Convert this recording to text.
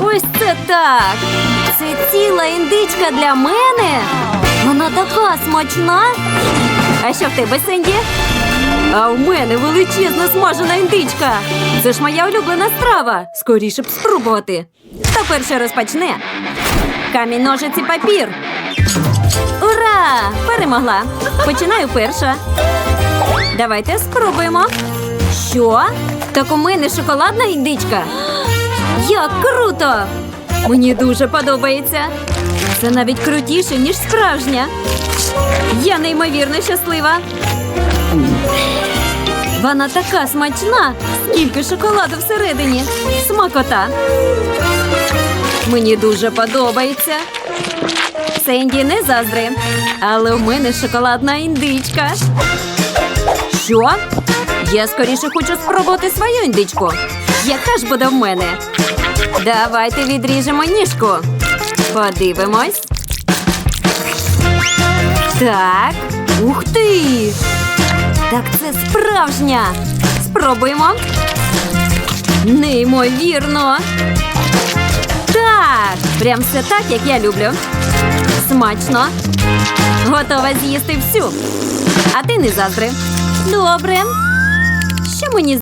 Ось це так. Це ціла індичка для мене. Вона така смачна. А що в тебе, Сенді? А в мене величезна смажена індичка. Це ж моя улюблена страва. Скоріше б спробувати. Хто перше розпочне? Камінь, ножиці, папір. Ура! Перемогла. Починаю перша. Давайте спробуємо. Що? Так у мене шоколадна індичка. Як круто! Мені дуже подобається. Це навіть крутіше, ніж справжня. Я неймовірно щаслива. Вона така смачна, скільки шоколаду всередині. Смакота. Мені дуже подобається. Сенді не заздри, але в мене шоколадна індичка. Що? Я скоріше хочу спробувати свою індичку. Яка ж буде в мене? Давайте відріжемо ніжку. Подивимось. Так. Ух ти! Так це справжня. Спробуємо. Неймовірно. Так, прям все так, як я люблю. Смачно. Готова з'їсти всю. А ти не заздри. Добре. Що мені